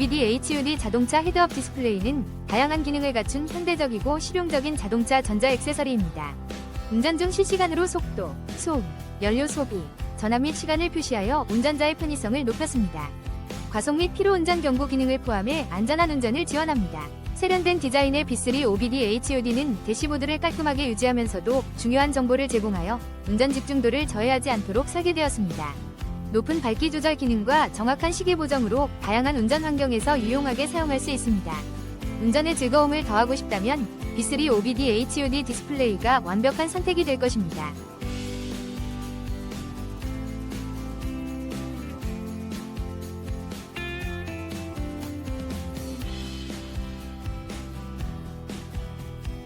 OBD HUD 자동차 헤드업 디스플레이는 다양한 기능을 갖춘 현대적이고 실용적인 자동차 전자 액세서리입니다. 운전 중 실시간으로 속도, 소음, 연료 소비, 전압 및 시간을 표시하여 운전자의 편의성을 높였습니다. 과속 및 피로 운전 경고 기능을 포함해 안전한 운전을 지원합니다. 세련된 디자인의 B3 OBD HUD는 대시보드를 깔끔하게 유지하면서도 중요한 정보를 제공하여 운전 집중도를 저해하지 않도록 설계되었습니다. 높은 밝기 조절 기능과 정확한 시계 보정으로 다양한 운전 환경에서 유용하게 사용할 수 있습니다. 운전의 즐거움을 더하고 싶다면 B3 OBD HUD 디스플레이가 완벽한 선택이 될 것입니다.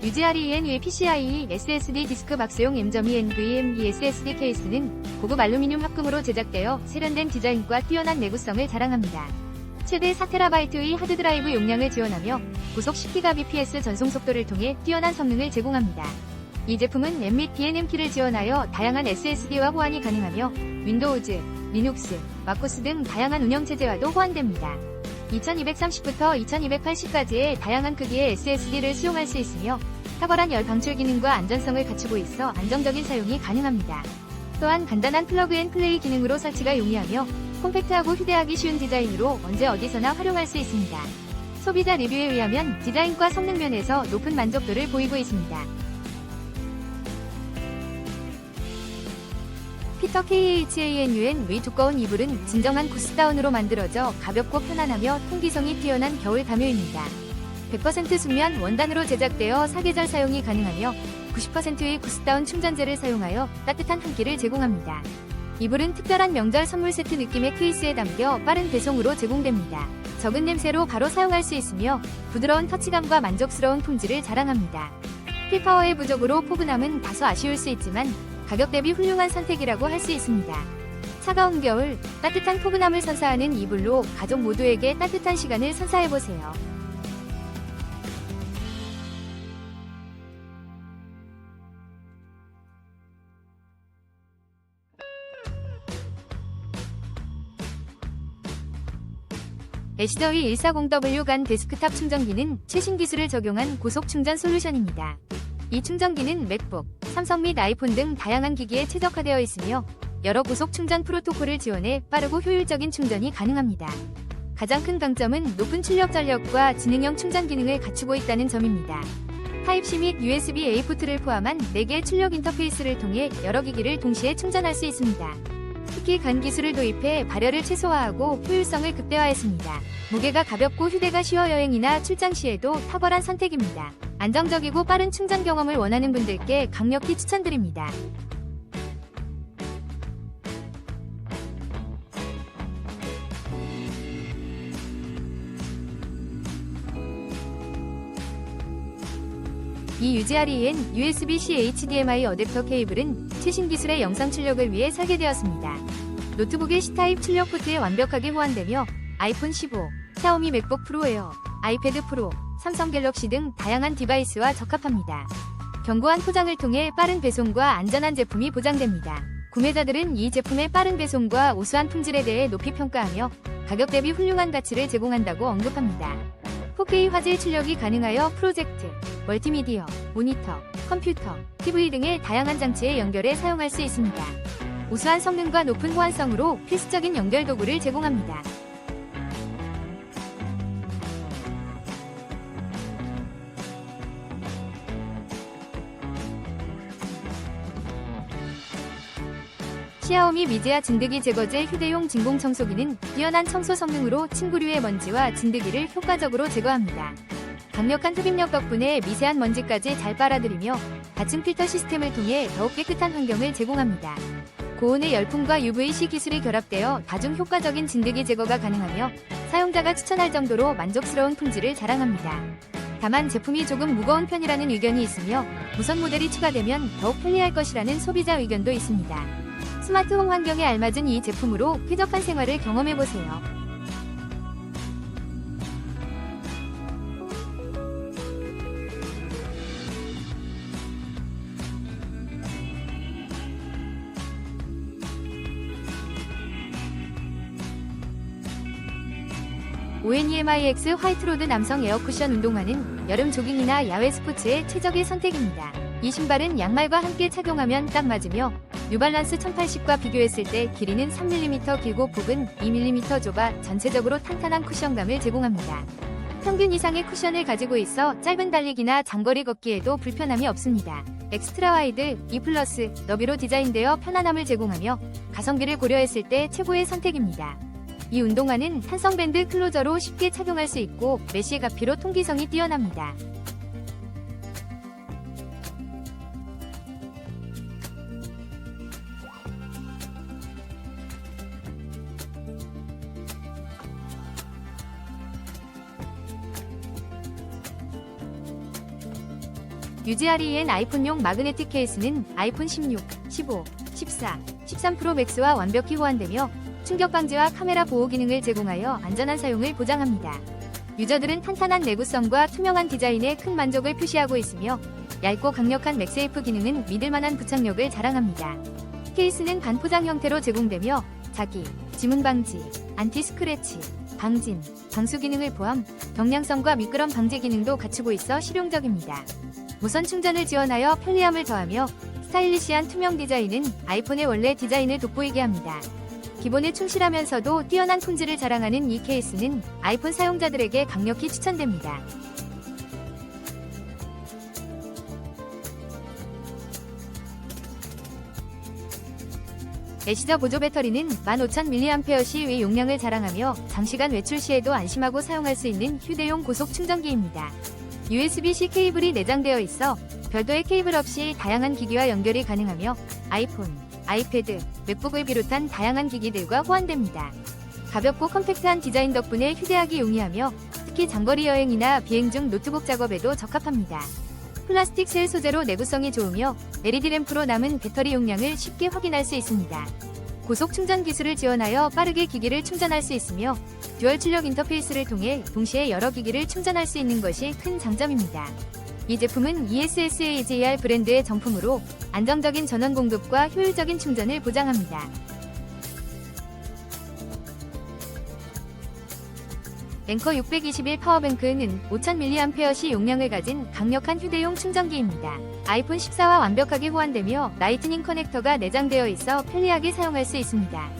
UGREN PCIe SSD 디스크 박스용 M.2 NVMe SSD 케이스는 고급 알루미늄 합금으로 제작되어 세련된 디자인과 뛰어난 내구성을 자랑합니다. 최대 4TB의 하드드라이브 용량을 지원하며 고속 10Gbps 전송 속도를 통해 뛰어난 성능을 제공합니다. 이 제품은 M 및 DNMP를 지원하여 다양한 SSD와 호환이 가능하며 윈도우즈, 리눅스, 마코스 등 다양한 운영체제와도 호환됩니다. 2230부터 2280까지의 다양한 크기의 SSD를 수용할 수 있으며 탁월한 열 방출 기능과 안전성을 갖추고 있어 안정적인 사용이 가능합니다. 또한 간단한 플러그 앤 플레이 기능으로 설치가 용이하며 콤팩트하고 휴대하기 쉬운 디자인으로 언제 어디서나 활용할 수 있습니다. 소비자 리뷰에 의하면 디자인과 성능 면에서 높은 만족도를 보이고 있습니다. 피터 KHANUN 의 두꺼운 이불은 진정한 구스다운으로 만들어져 가볍고 편안하며 통기성이 뛰어난 겨울 담요입니다. 100% 순면 원단으로 제작되어 사계절 사용이 가능하며 90%의 구스다운 충전재를 사용하여 따뜻한 한 끼를 제공합니다. 이불은 특별한 명절 선물 세트 느낌의 케이스에 담겨 빠른 배송으로 제공됩니다. 적은 냄새로 바로 사용할 수 있으며 부드러운 터치감과 만족스러운 품질을 자랑합니다. 필파워의 부족으로 포근함은 다소 아쉬울 수 있지만 가격 대비 훌륭한 선택이라고 할 수 있습니다. 차가운 겨울, 따뜻한 포근함을 선사하는 이불로 가족 모두에게 따뜻한 시간을 선사해보세요. 애시더위 140W 간 데스크탑 충전기는 최신 기술을 적용한 고속 충전 솔루션입니다. 이 충전기는 맥북, 삼성 및 아이폰 등 다양한 기기에 최적화되어 있으며 여러 고속 충전 프로토콜을 지원해 빠르고 효율적인 충전이 가능합니다. 가장 큰 강점은 높은 출력 전력과 지능형 충전 기능을 갖추고 있다는 점입니다. 타입C 및 USB-A 포트를 포함한 4개의 출력 인터페이스를 통해 여러 기기를 동시에 충전할 수 있습니다. 특히 간 기술을 도입해 발열을 최소화하고 효율성을 극대화했습니다. 무게가 가볍고 휴대가 쉬워 여행이나 출장 시에도 탁월한 선택입니다. 안정적이고 빠른 충전 경험을 원하는 분들께 강력히 추천드립니다. 이 UGREN USB-C HDMI 어댑터 케이블은 최신 기술의 영상 출력을 위해 설계되었습니다. 노트북의 C타입 출력 포트에 완벽하게 호환되며 아이폰 15, 샤오미 맥북 프로 에어, 아이패드 프로, 삼성 갤럭시 등 다양한 디바이스와 적합합니다. 견고한 포장을 통해 빠른 배송과 안전한 제품이 보장됩니다. 구매자들은 이 제품의 빠른 배송과 우수한 품질에 대해 높이 평가하며 가격 대비 훌륭한 가치를 제공한다고 언급합니다. 4K 화질 출력이 가능하여 프로젝트, 멀티미디어, 모니터, 컴퓨터, TV 등의 다양한 장치에 연결해 사용할 수 있습니다. 우수한 성능과 높은 호환성으로 필수적인 연결 도구를 제공합니다. 시아오미 미제아 진드기 제거제 휴대용 진공 청소기는 뛰어난 청소 성능으로 침구류의 먼지와 진드기를 효과적으로 제거합니다. 강력한 흡입력 덕분에 미세한 먼지까지 잘 빨아들이며 다층 필터 시스템을 통해 더욱 깨끗한 환경을 제공합니다. 고온의 열풍과 UVC 기술이 결합되어 다중 효과적인 진드기 제거가 가능하며 사용자가 추천할 정도로 만족스러운 품질을 자랑합니다. 다만 제품이 조금 무거운 편이라는 의견이 있으며 무선 모델이 추가되면 더욱 편리할 것이라는 소비자 의견도 있습니다. 스마트홈 환경에 알맞은 이 제품으로 쾌적한 생활을 경험해보세요. ONEMIX 화이트로드 남성 에어쿠션 운동화는 여름 조깅이나 야외 스포츠에 최적의 선택입니다. 이 신발은 양말과 함께 착용하면 딱 맞으며 뉴발란스 1080과 비교했을 때 길이는 3mm 길고 폭은 2mm 좁아 전체적으로 탄탄한 쿠션감을 제공합니다. 평균 이상의 쿠션을 가지고 있어 짧은 달리기나 장거리 걷기에도 불편함이 없습니다. 엑스트라 와이드, E 플러스, 너비로 디자인되어 편안함을 제공하며 가성비를 고려했을 때 최고의 선택입니다. 이 운동화는 탄성 밴드 클로저로 쉽게 착용할 수 있고 메쉬 가피로 통기성이 뛰어납니다. UGREN 아이폰용 마그네틱 케이스는 아이폰 16, 15, 14, 13 프로 맥스와 완벽히 호환되며 충격 방지와 카메라 보호 기능을 제공하여 안전한 사용을 보장합니다. 유저들은 탄탄한 내구성과 투명한 디자인에 큰 만족을 표시하고 있으며 얇고 강력한 맥세이프 기능은 믿을만한 부착력을 자랑합니다. 케이스는 반포장 형태로 제공되며 자기, 지문 방지, 안티 스크래치, 방진, 방수 기능을 포함 경량성과 미끄럼 방지 기능도 갖추고 있어 실용적입니다. 무선 충전을 지원하여 편리함을 더하며 스타일리시한 투명 디자인은 아이폰의 원래 디자인을 돋보이게 합니다. 기본에 충실하면서도 뛰어난 품질을 자랑하는 이 케이스는 아이폰 사용자들에게 강력히 추천됩니다. 애시저 보조 배터리는 15,000mAh의 용량을 자랑하며 장시간 외출 시에도 안심하고 사용할 수 있는 휴대용 고속 충전기입니다. USB-C 케이블이 내장되어 있어 별도의 케이블 없이 다양한 기기와 연결이 가능하며 아이폰, 아이패드, 맥북을 비롯한 다양한 기기들과 호환됩니다. 가볍고 컴팩트한 디자인 덕분에 휴대하기 용이하며 특히 장거리 여행이나 비행 중 노트북 작업에도 적합합니다. 플라스틱 셀 소재로 내구성이 좋으며 LED 램프로 남은 배터리 용량을 쉽게 확인할 수 있습니다. 고속 충전 기술을 지원하여 빠르게 기기를 충전할 수 있으며 듀얼 출력 인터페이스를 통해 동시에 여러 기기를 충전할 수 있는 것이 큰 장점입니다. 이 제품은 ESSAJR 브랜드의 정품으로 안정적인 전원 공급과 효율적인 충전을 보장합니다. 앵커 621 파워뱅크는 5000mAh 용량을 가진 강력한 휴대용 충전기입니다. 아이폰 14와 완벽하게 호환되며 라이트닝 커넥터가 내장되어 있어 편리하게 사용할 수 있습니다.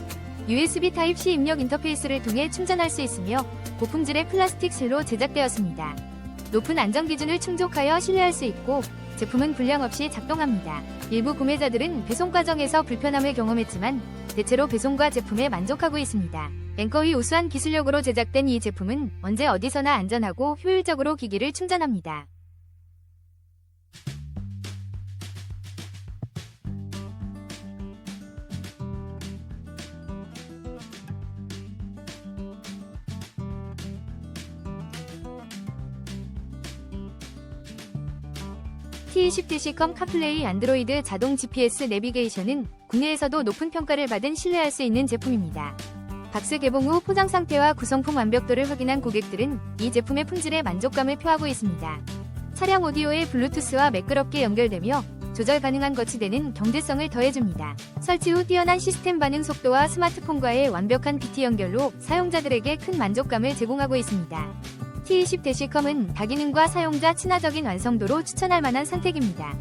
USB Type-C 입력 인터페이스를 통해 충전할 수 있으며 고품질의 플라스틱 실로 제작되었습니다. 높은 안전 기준을 충족하여 신뢰할 수 있고 제품은 불량 없이 작동합니다. 일부 구매자들은 배송 과정에서 불편함을 경험했지만 대체로 배송과 제품에 만족하고 있습니다. 앵커의 우수한 기술력으로 제작된 이 제품은 언제 어디서나 안전하고 효율적으로 기기를 충전합니다. T20DC컴 카플레이 안드로이드 자동 GPS 내비게이션은 국내에서도 높은 평가를 받은 신뢰할 수 있는 제품입니다. 박스 개봉 후 포장 상태와 구성품 완벽도를 확인한 고객들은 이 제품의 품질에 만족감을 표하고 있습니다. 차량 오디오에 블루투스와 매끄럽게 연결되며 조절 가능한 거치대는 경제성을 더해줍니다. 설치 후 뛰어난 시스템 반응 속도와 스마트폰과의 완벽한 BT 연결로 사용자들에게 큰 만족감을 제공하고 있습니다. T20 대시컴은 다기능과 사용자 친화적인 완성도로 추천할 만한 선택입니다.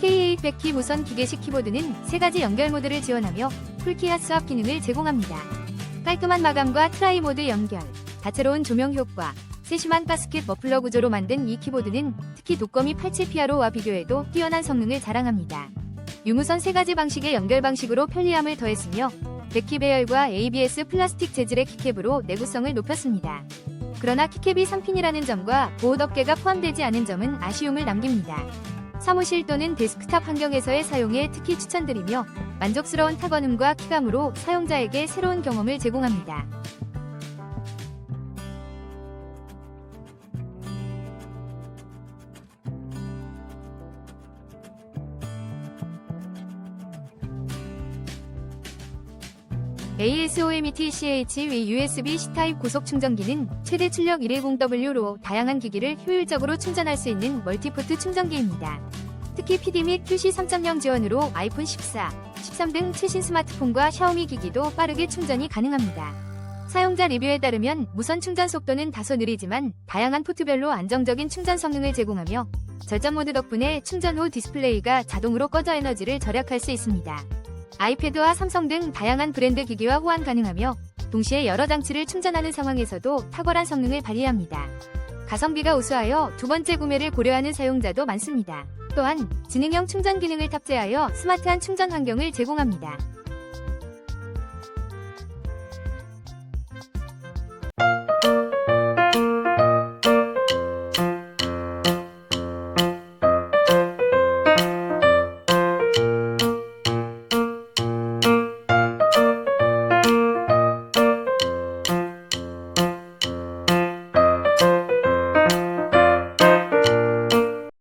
K8 백키 무선 기계식 키보드는 세 가지 연결 모드를 지원하며 풀키아 수압 기능을 제공합니다. 깔끔한 마감과 트라이 모드 연결, 다채로운 조명 효과, 세심한 가스켓 머플러 구조로 만든 이 키보드는 특히 독거미 87피아로와 비교해도 뛰어난 성능을 자랑합니다. 유무선 세 가지 방식의 연결 방식으로 편리함을 더했으며 백키 배열과 ABS 플라스틱 재질의 키캡으로 내구성을 높였습니다. 그러나 키캡이 3핀이라는 점과 보호 덮개가 포함되지 않은 점은 아쉬움을 남깁니다. 사무실 또는 데스크탑 환경에서의 사용에 특히 추천드리며 만족스러운 타건음과 키감으로 사용자에게 새로운 경험을 제공합니다. ASOMETCH 위 USB-C 타입 고속 충전기는 최대 출력 110W로 다양한 기기를 효율적으로 충전할 수 있는 멀티포트 충전기입니다. 특히 PD 및 QC 3.0 지원으로 아이폰 14, 13 등 최신 스마트폰과 샤오미 기기도 빠르게 충전이 가능합니다. 사용자 리뷰에 따르면 무선 충전 속도는 다소 느리지만 다양한 포트별로 안정적인 충전 성능을 제공하며 절전 모드 덕분에 충전 후 디스플레이가 자동으로 꺼져 에너지를 절약할 수 있습니다. 아이패드와 삼성 등 다양한 브랜드 기기와 호환 가능하며 동시에 여러 장치를 충전하는 상황에서도 탁월한 성능을 발휘합니다. 가성비가 우수하여 두 번째 구매를 고려하는 사용자도 많습니다. 또한 지능형 충전 기능을 탑재하여 스마트한 충전 환경을 제공합니다.